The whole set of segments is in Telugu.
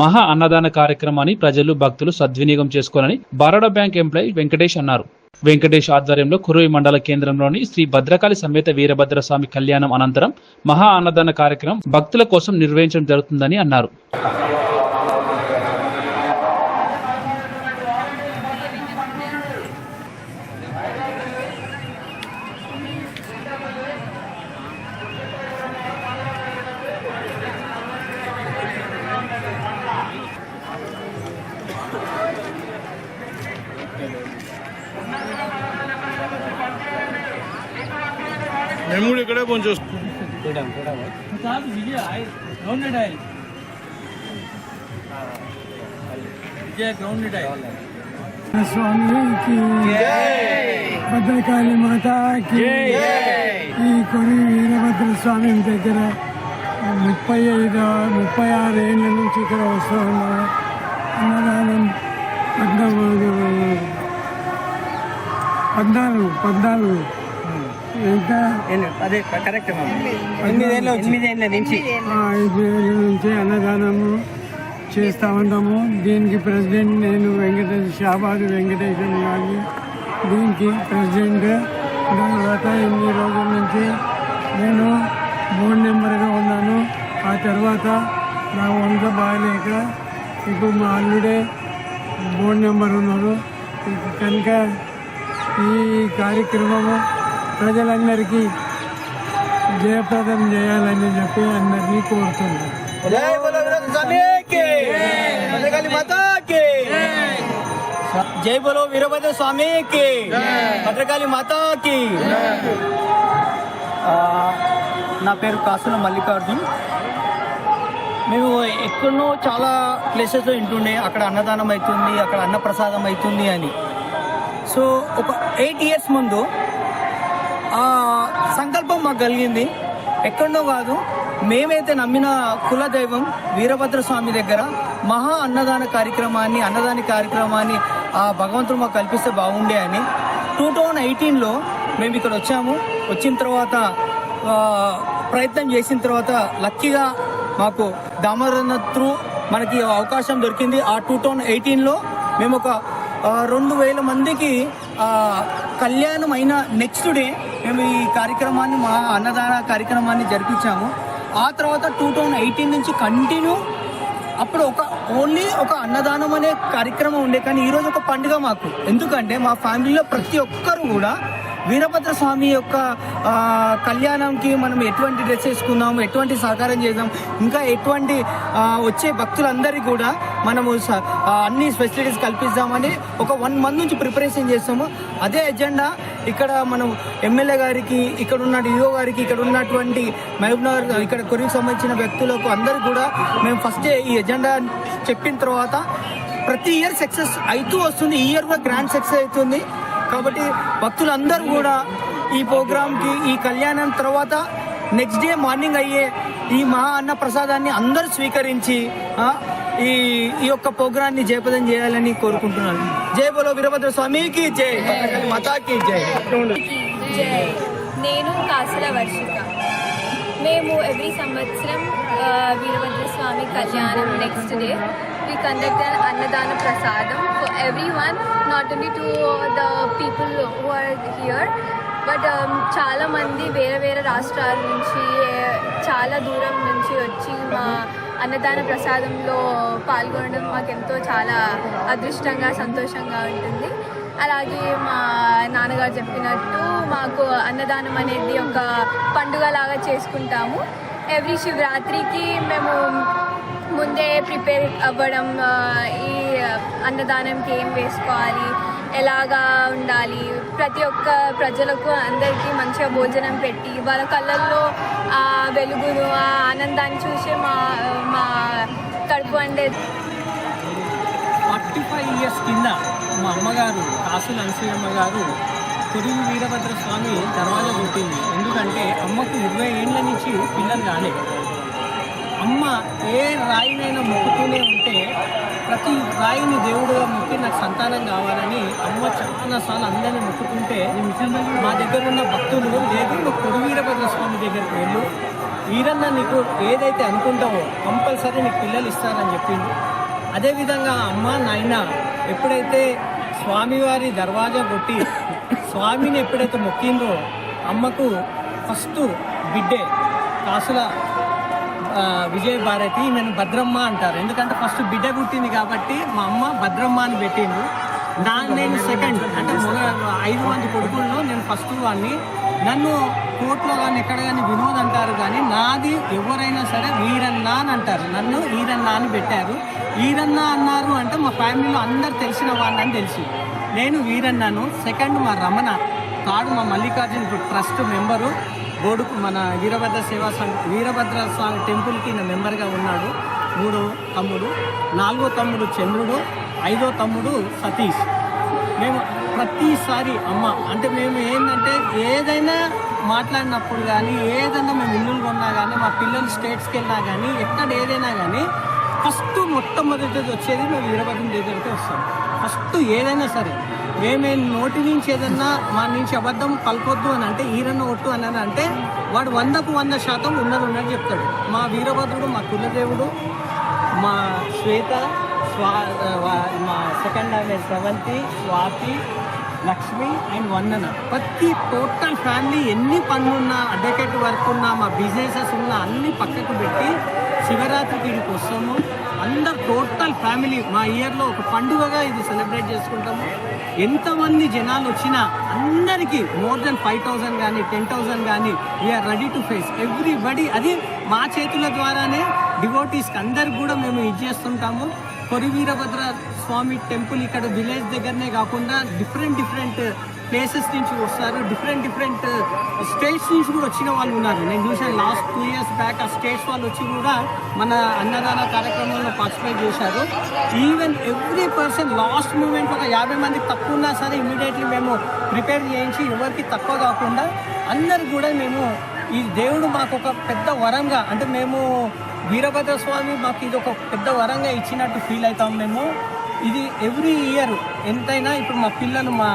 మహా అన్నదాన కార్యక్రమాన్ని ప్రజలు భక్తులు సద్వినియోగం చేసుకోవాలని బరోడా బ్యాంక్ ఎంప్లాయీ వెంకటేష్ అన్నారు. వెంకటేష్ ఆధ్వర్యంలో కురువి మండల కేంద్రంలోని శ్రీ భద్రకాళి సమేత వీరభద్ర స్వామి కళ్యాణం అనంతరం మహా అన్నదాన కార్యక్రమం భక్తుల కోసం నిర్వహించడం జరుగుతుందని అన్నారు. పనిచేస్తాం స్వామికి. భద్రకాళి మాతాకి. ఈ కొన్ని వీరభద్ర స్వామి దగ్గర ముప్పై ఐదు ముప్పై ఆరు ఏళ్ళ నుంచి ఇక్కడ వస్తూ ఉన్నారు అన్నదానం పద్నాలుగు పద్నాలుగు పద్నాలుగు. అదే కరెక్ట్ ఎనిమిదేళ్ళ ఎనిమిదేళ్ళ నుంచి. నుంచి అన్నదానము చేస్తూ ఉంటాము. దీనికి ప్రెసిడెంట్ నేను వెంకటేష్ షాబాద్ వెంకటేశ్వర గారిని. దీనికి ప్రెసిడెంట్ తర్వాత ఎనిమిది రోజుల నుంచి నేను బోర్డు మెంబర్గా ఉన్నాను. ఆ తర్వాత నా వంట బాగాలేక ఇప్పుడు మా అల్లుడే బోర్డు మెంబర్ ఉన్నారు. కనుక ఈ కార్యక్రమము ప్రజలందరికీ జయప్రదం చేయాలని చెప్పి అందరినీ కోరుతున్నాను. జై బోలో వీరభద్ర స్వామికి భద్రకాళి మాతాకి భద్రకాళి నా పేరు కాసుల మల్లికార్జున్. మేము ఎక్కడో చాలా ప్లేసెస్లో వింటుండే అక్కడ అన్నదానం అవుతుంది అక్కడ అన్నప్రసాదం అవుతుంది అని. సో ఒక ఎయిట్ ఇయర్స్ ముందు సంకల్పం మాకు కలిగింది. ఎక్కడో కాదు మేమైతే నమ్మిన కుల దైవం వీరభద్ర స్వామి దగ్గర మహా అన్నదాన కార్యక్రమాన్ని అన్నదాన కార్యక్రమాన్ని ఆ భగవంతుడు మాకు కల్పిస్తే బాగుండే అని. టూ థౌజండ్ ఎయిటీన్లో మేము ఇక్కడ వచ్చాము. వచ్చిన తర్వాత ప్రయత్నం చేసిన తర్వాత లక్కీగా మాకు దామోదరన్న త్రూ మనకి అవకాశం దొరికింది. ఆ టూ థౌజండ్ ఎయిటీన్లో మేము ఒక రెండు వేల మందికి కళ్యాణం అయిన నెక్స్ట్ డే మేము ఈ కార్యక్రమాన్ని మా అన్నదాన కార్యక్రమాన్ని జరిపించాము. ఆ తర్వాత టూ థౌజండ్ ఎయిటీన్ నుంచి కంటిన్యూ అప్పుడు ఒక ఓన్లీ ఒక అన్నదానం అనే కార్యక్రమం ఉండే. కానీ ఈరోజు ఒక పండుగ మాకు. ఎందుకంటే మా ఫ్యామిలీలో ప్రతి ఒక్కరు కూడా వీరభద్ర స్వామి యొక్క కళ్యాణంకి మనం ఎటువంటి డ్రెస్ వేసుకుందాం ఎటువంటి సహకారం చేద్దాం ఇంకా ఎటువంటి వచ్చే భక్తులందరికీ కూడా మనము స- అన్ని ఫెసిలిటీస్ కల్పిస్తామని ఒక వన్ మంత్ నుంచి ప్రిపరేషన్ చేస్తాము. అదే ఎజెండా ఇక్కడ మనం ఎమ్మెల్యే గారికి ఇక్కడ ఉన్న డిఓ గారికి ఇక్కడ ఉన్నటువంటి మహబూబ్నగర్ ఇక్కడ కొరికి సంబంధించిన వ్యక్తులకు అందరికీ కూడా మేము ఫస్ట్ ఈ ఎజెండా చెప్పిన తర్వాత ప్రతి ఇయర్ సక్సెస్ అవుతూ వస్తుంది. ఈ ఇయర్ కూడా గ్రాండ్ సక్సెస్ అవుతుంది. కాబట్టి భక్తులందరూ కూడా ఈ ప్రోగ్రాంకి ఈ కళ్యాణం తర్వాత నెక్స్ట్ డే మార్నింగ్ అయ్యే ఈ మహా అన్న ప్రసాదాన్ని అందరూ స్వీకరించి ఈ ఈ యొక్క ప్రోగ్రాన్ని జయప్రదం చేయాలని కోరుకుంటున్నాను. జై బోలో వీరభద్ర స్వామికి జై. మతాకి జై. జై నేను కాసుల వర్షిక. మేము ఎవ్రీ సంవత్సరం వీరభద్ర స్వామి కళ్యాణం నెక్స్ట్ డే వి కండక్ట్ అన్నదాన ప్రసాదం. For every one not to to the people are here, here but um, చాలా మంది వేరే వేరే రాష్ట్రాల నుంచి చాలా దూరం నుంచి వచ్చి మా అన్నదాన ప్రసాదంలో పాల్గొనడం మాకెంతో చాలా అదృష్టంగా సంతోషంగా ఉంటుంది. అలాగే మా నాన్నగారు చెప్పినట్టు మాకు అన్నదానం అనేది ఒక పండుగలాగా చేసుకుంటాము. ఎవ్రీ శివరాత్రికి మేము ముందే ప్రిపేర్ అవ్వడం ఈ అన్నదానంకి ఏం వేసుకోవాలి ఎలాగా ఉండాలి ప్రతి ఒక్క ప్రజలకు అందరికీ మంచిగా భోజనం పెట్టి వాళ్ళ కళ్ళల్లో ఆ వెలుగును ఆ ఆనందాన్ని చూసి మా మా కడుపు అంటే ఫార్టీ ఫైవ్ ఇయర్స్ కింద మా అమ్మగారు కాసుల అనసూయమ్మ గారు కొడుగు వీరభద్ర స్వామి దర్వాజా కొట్టింది. ఎందుకంటే అమ్మకు ఇరవై ఏళ్ళ నుంచి పిల్లలు రాలేదు అమ్మ ఏ రాయినైనా మొక్కుతూనే ఉంటే ప్రతి రాయిని దేవుడుగా మొక్కి నాకు సంతానం కావాలని అమ్మ చాలా సార్లు అందరినీ మొక్కుతుంటే మా దగ్గర ఉన్న భక్తులు లేదు నువ్వు కొడు వీరభద్ర స్వామి దగ్గరికి వెళ్ళు. వీరన్నా నీకు ఏదైతే అనుకుంటావో కంపల్సరీ నీకు పిల్లలు ఇస్తారని చెప్పింది అదేవిధంగా అమ్మ నాయన ఎప్పుడైతే స్వామివారి దర్వాజా కొట్టి స్వామిని ఎప్పుడైతే మొక్కిందో అమ్మకు ఫస్ట్ బిడ్డే కాసుల విజయ భారతి నేను భద్రమ్మ అంటారు. ఎందుకంటే ఫస్ట్ బిడ్డ పుట్టింది కాబట్టి మా అమ్మ భద్రమ్మ అని పెట్టిండు. దాన్ని నేను సెకండ్ అంటే ఐదు మంది కొడుకుల్లో నేను ఫస్ట్ వాడిని నన్ను కోర్టులో కానీ ఎక్కడ కానీ వినోద్ అంటారు కానీ నాది ఎవరైనా సరే వీరన్న అని అంటారు. నన్ను ఈరన్న అని పెట్టారు. ఈరన్న అన్నారు అంటే మా ఫ్యామిలీలో అందరు తెలిసిన వాళ్ళని అని తెలిసి. నేను వీరన్నాను. సెకండ్ మా రమణ. థర్డ్ మా మల్లికార్జున ట్రస్ట్ మెంబరు. బోర్డుకు మన వీరభద్ర సేవా సంఘ వీరభద్ర స్వామి టెంపుల్కి మెంబర్గా ఉన్నాడు. మూడో తమ్ముడు నాలుగో తమ్ముడు చంద్రుడు ఐదో తమ్ముడు సతీష్. మేము ప్రతిసారి అమ్మ అంటే మేము ఏంటంటే ఏదైనా మాట్లాడినప్పుడు కానీ ఏదైనా మేము ఇల్లులు కొన్నా కానీ మా పిల్లలు స్టేట్స్కి వెళ్ళినా కానీ ఎక్కడ ఏదైనా కానీ ఫస్ట్ మొట్టమొదటిది వచ్చేది మేము వీరభద్రం దగ్గరికి వస్తాం. ఫస్ట్ ఏదైనా సరే. మేమే నోటి నుంచి ఏదన్నా మా నుంచి అబద్ధం పలకొద్దు అని అంటే ఈరన్న ఒట్టు అని అంటే వాడు వందకు వంద శాతం ఉన్నది ఉన్నది చెప్తాడు. మా వీరభద్రుడు మా కులదేవుడు మా శ్వేత స్వా మా సెకండ్ ఆమె స్రవంతి స్వాతి లక్ష్మి అండ్ వందన. ప్రతి టోటల్ ఫ్యామిలీ ఎన్ని పనులున్నా అడ్వకేట్ వర్క్ ఉన్నా మా బిజినెసెస్ ఉన్నా అన్ని పక్కకు పెట్టి శివరాత్రికి ఇక్కడికి వస్తాము. అందరు టోటల్ ఫ్యామిలీ మా ఇయర్లో ఒక పండుగగా ఇది సెలబ్రేట్ చేసుకుంటాము. ఎంతమంది జనాలు వచ్చినా అందరికీ మోర్ దెన్ ఫైవ్ థౌసండ్ కానీ టెన్ థౌసండ్ కానీ we are ready to face everybody అది మా చేతుల ద్వారానే డివోటీస్కి అందరికి కూడా మేము ఇది చేస్తుంటాము. కొరి వీరభద్ర స్వామి టెంపుల్ ఇక్కడ విలేజ్ దగ్గరనే కాకుండా డిఫరెంట్ డిఫరెంట్ ప్లేసెస్ నుంచి వస్తారు. డిఫరెంట్ డిఫరెంట్ స్టేట్స్ నుంచి కూడా వచ్చిన వాళ్ళు ఉన్నారు. నేను చూసాను లాస్ట్ టూ ఇయర్స్ బ్యాక్ ఆ స్టేట్స్ వాళ్ళు వచ్చి కూడా మన అన్నదాన కార్యక్రమంలో పార్టిసిపేట్ చేశారు. Even every person last moment ఒక యాభై మందికి తక్కువ ఉన్నా సరే ఇమీడియట్లీ మేము ప్రిపేర్ చేయించి ఎవరికి తక్కువ కాకుండా అందరు కూడా మేము ఈ దేవుడు మాకు ఒక పెద్ద వరంగా అంటే మేము వీరభద్ర స్వామి మాకు ఇది ఒక పెద్ద వరంగా ఇచ్చినట్టు ఫీల్ అవుతాం మేము. ఇది ఎవ్రీ ఇయర్ ఎంతైనా ఇప్పుడు మా పిల్లలు మా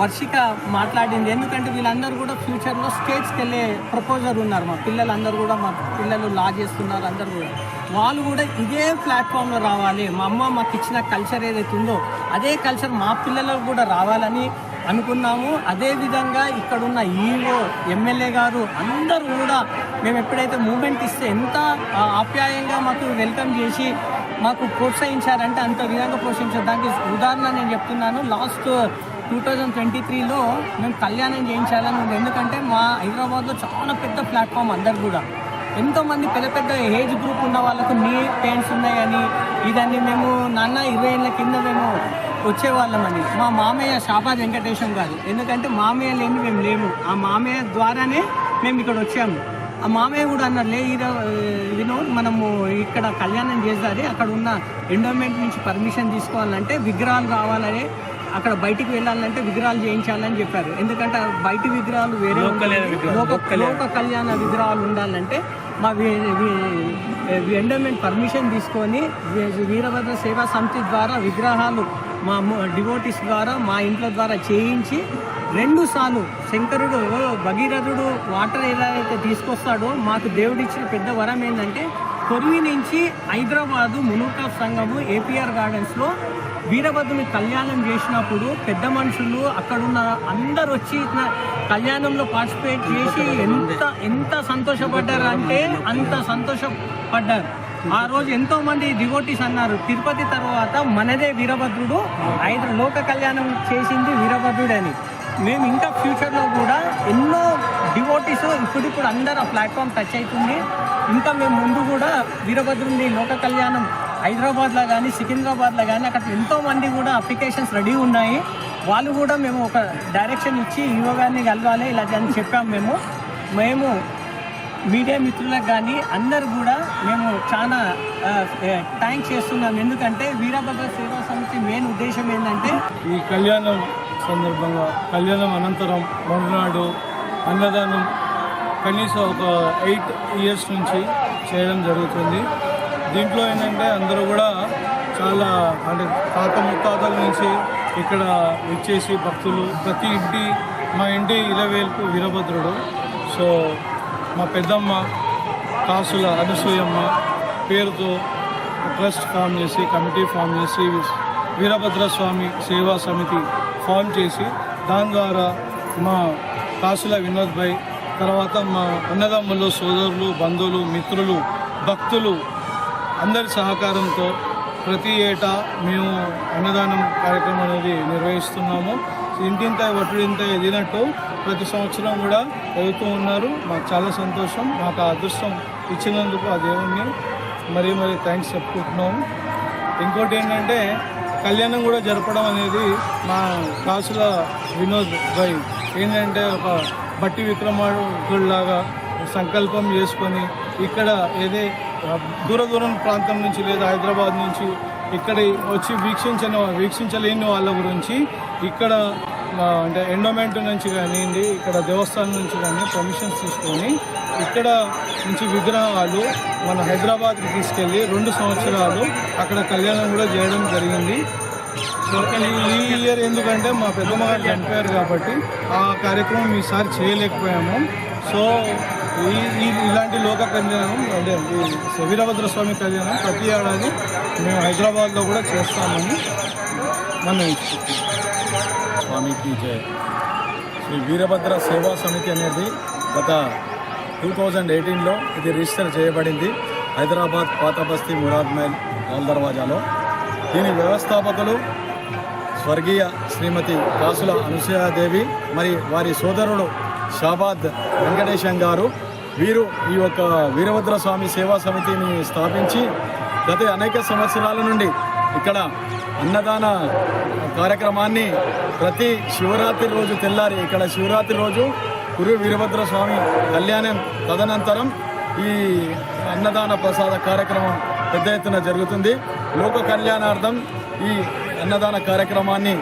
వర్షిక మాట్లాడింది. ఎందుకంటే వీళ్ళందరూ కూడా ఫ్యూచర్లో స్టేట్స్కి వెళ్ళే ప్రపోజర్ ఉన్నారు. మా పిల్లలందరూ కూడా మా పిల్లలు లా చేస్తున్నారు అందరూ కూడా. వాళ్ళు కూడా ఇదే ప్లాట్ఫామ్లో రావాలి. మా అమ్మ మాకు ఇచ్చిన కల్చర్ ఏదైతే ఉందో అదే కల్చర్ మా పిల్లలకు కూడా రావాలని అనుకున్నాము. అదేవిధంగా ఇక్కడున్న ఈఓ ఎమ్మెల్యే గారు అందరూ కూడా మేము ఎప్పుడైతే మూమెంట్ ఇస్తే ఎంత ఆప్యాయంగా మాకు వెల్కమ్ చేసి మాకు ప్రోత్సహించారంటే అంత విధంగా ప్రోత్సహించారు. దానికి ఉదాహరణ నేను చెప్తున్నాను. లాస్ట్ టూ థౌజండ్ ట్వంటీ త్రీలో మేము కళ్యాణం చేయించాలని ఉంది. ఎందుకంటే మా హైదరాబాద్లో చాలా పెద్ద ప్లాట్ఫామ్ అందరు కూడా. ఎంతోమంది పెద్ద పెద్ద ఏజ్ గ్రూప్ ఉన్న వాళ్ళకు నీ పెయిన్స్ ఉన్నాయని ఇదని మేము నాన్న ఇరవై ఏళ్ళ కింద మేము వచ్చేవాళ్ళమని. మా మామయ్య షాబాద్ వెంకటేశం గారు. ఎందుకంటే మామయ్య లేని మేము లేము. ఆ మామయ్య ద్వారానే మేము ఇక్కడ వచ్చాము. ఆ మామయ్య కూడా అన్నారు లే వినో మనము ఇక్కడ కళ్యాణం చేసారి అక్కడ ఉన్న ఎండోమెంట్ నుంచి పర్మిషన్ తీసుకోవాలంటే విగ్రహాలు కావాలని అక్కడ బయటికి వెళ్ళాలంటే విగ్రహాలు చేయించాలని చెప్పారు ఎందుకంటే బయటి విగ్రహాలు వేరే. లోక కళ్యాణ విగ్రహాలు ఉండాలంటే మా ఎండోమెంట్ పర్మిషన్ తీసుకొని వీరభద్ర సేవా సమితి ద్వారా విగ్రహాలు మా డివోటీస్ ద్వారా మా ఇంట్లో ద్వారా చేయించి రెండు సార్లు శంకరుడు భగీరథుడు వాటర్ ఎలా అయితే తీసుకొస్తాడో మాకు దేవుడిచ్చిన పెద్ద వరం ఏంటంటే కొరివి నుంచి హైదరాబాదు మునుకా సంఘము ఏపీఆర్ గార్డెన్స్లో వీరభద్రుని కళ్యాణం చేసినప్పుడు పెద్ద మనుషులు అక్కడున్న అందరు వచ్చి కళ్యాణంలో పార్టిసిపేట్ చేసి ఎంత ఎంత సంతోషపడ్డారు అంటే అంత సంతోషపడ్డారు. ఆ రోజు ఎంతో మంది డివోటీస్ అన్నారు తిరుపతి తర్వాత మనదే వీరభద్రుడు ఐదు లోక కళ్యాణం చేసింది వీరభద్రుడు అని మేము ఇంకా ఫ్యూచర్లో కూడా ఎన్నో డివోటీస్ ఇప్పుడిప్పుడు అందరు ఆ ప్లాట్ఫామ్ టచ్ అవుతుంది. ఇంకా మేము ముందు కూడా వీరభద్రుని లోక కళ్యాణం హైదరాబాద్లో కానీ సికింద్రాబాద్లో కానీ అక్కడ ఎంతోమంది కూడా అప్లికేషన్స్ రెడీ ఉన్నాయి. వాళ్ళు కూడా మేము ఒక డైరెక్షన్ ఇచ్చి ఈవో గారిని కలవాలి ఇలా అని చెప్పాము మేము. మేము మీడియా మిత్రులకు కానీ అందరు కూడా మేము చాలా థ్యాంక్స్ చేస్తున్నాం. ఎందుకంటే వీరభద్ర సేవా సమితి మెయిన్ ఉద్దేశం ఏంటంటే ఈ కళ్యాణం సందర్భంగా కళ్యాణం అనంతరం మరునాడు అన్నదానం కనీసం ఒక ఎయిట్ ఇయర్స్ నుంచి చేయడం జరుగుతుంది. దీంట్లో ఏంటంటే అందరూ కూడా చాలా అంటే తాత ముత్తాతల నుంచి ఇక్కడ ఇచ్చేసి భక్తులు ప్రతి ఇంటి మా ఇంటి ఇలవేల్పు వీరభద్రుడు. సో మా పెద్దమ్మ కాసుల అనసూయమ్మ పేరుతో ట్రస్ట్ ఫామ్ చేసి కమిటీ ఫామ్ చేసి వీరభద్ర స్వామి సేవా సమితి ఫామ్ చేసి దాని ద్వారా మా కాసుల వినోద్ భాయ్ తర్వాత మా అన్నదమ్ములు సోదరులు బంధువులు మిత్రులు భక్తులు అందరి సహకారంతో ప్రతి ఏటా మేము అన్నదానం కార్యక్రమం అనేది నిర్వహిస్తున్నాము. ఇంటింత ఒట్టింత ఎదిగినట్టు ప్రతి సంవత్సరం కూడా వెళ్తూ ఉన్నారు. మాకు చాలా సంతోషం. మాకు ఆ అదృష్టం ఇచ్చినందుకు ఆ దేవుణ్ణి మరీ మరీ థ్యాంక్స్ చెప్పుకుంటున్నాము. ఇంకోటి ఏంటంటే కళ్యాణం కూడా జరపడం అనేది మా కాసుల వినోద్ భాయ్ ఏంటంటే ఒక బట్టి విక్రమార్కుడిలాగా సంకల్పం చేసుకొని ఇక్కడ ఏదే దూర దూరం ప్రాంతం నుంచి లేదా హైదరాబాద్ నుంచి ఇక్కడ వచ్చి వీక్షించని వీక్షించలేని వాళ్ళ గురించి ఇక్కడ అంటే ఎండోమెంట్ నుంచి కానివ్వండి ఇక్కడ దేవస్థానం నుంచి కానీ పర్మిషన్స్ తీసుకొని ఇక్కడ నుంచి విగ్రహాలు మన హైదరాబాద్కి తీసుకెళ్ళి రెండు సంవత్సరాలు అక్కడ కళ్యాణం కూడా చేయడం జరిగింది. ఈ ఇయర్ ఎందుకంటే మా పెద్దమ్మ గారు చనిపోయారు కాబట్టి ఆ కార్యక్రమం ఈసారి చేయలేకపోయాము. సో ఇలాంటి లోక కళ్యాణం అంటే ఈ వీరభద్ర స్వామి కళ్యాణం ప్రతి ఏడాది మేము హైదరాబాద్లో కూడా చేస్తామని మనం స్వామికి జయ శ్రీ వీరభద్ర సేవా సమితి అనేది గత టూ థౌజండ్ ఎయిటీన్లో ఇది రిజిస్టర్ చేయబడింది. హైదరాబాద్ పాతబస్తీ మురాద్ లాల్ దర్వాజాలో. దీని వ్యవస్థాపకులు స్వర్గీయ శ్రీమతి కాసుల అనుసూయాదేవి మరి వారి సోదరుడు షాబాద్ వెంకటేశం గారు. వీరు ఈ యొక్క వీరభద్ర స్వామి సేవా సమితిని స్థాపించి గత అనేక సంవత్సరాల నుండి ఇక్కడ అన్నదాన కార్యక్రమాన్ని ప్రతి శివరాత్రి రోజు తెల్లారి ఇక్కడ శివరాత్రి రోజు గురు వీరభద్ర స్వామి కళ్యాణం తదనంతరం ఈ అన్నదాన ప్రసాద కార్యక్రమం పెద్ద ఎత్తున జరుగుతుంది. లోక కళ్యాణార్థం ఈ అన్నదాన కార్యక్రమాన్ని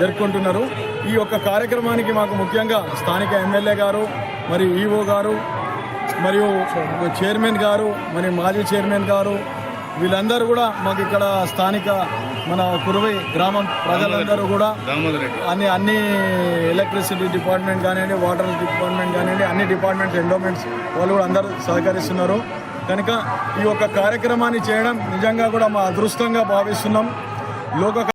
జరుపుకుంటున్నారు. ఈ యొక్క కార్యక్రమానికి మాకు ముఖ్యంగా స్థానిక ఎమ్మెల్యే గారు మరియు ఈఓ గారు మరియు చైర్మన్ గారు మరి మాజీ చైర్మన్ గారు వీళ్ళందరూ కూడా మాకు ఇక్కడ స్థానిక మన కురువై గ్రామం ప్రజలందరూ కూడా అన్ని అన్ని ఎలక్ట్రిసిటీ డిపార్ట్మెంట్ కానివ్వండి వాటర్ డిపార్ట్మెంట్ కానివ్వండి అన్ని డిపార్ట్మెంట్స్ ఎండోమెంట్స్ వాళ్ళు కూడా అందరూ సహకరిస్తున్నారు. కనుక ఈ యొక్క కార్యక్రమాన్ని చేయడం నిజంగా కూడా మా అదృష్టంగా భావిస్తున్నాం. లోక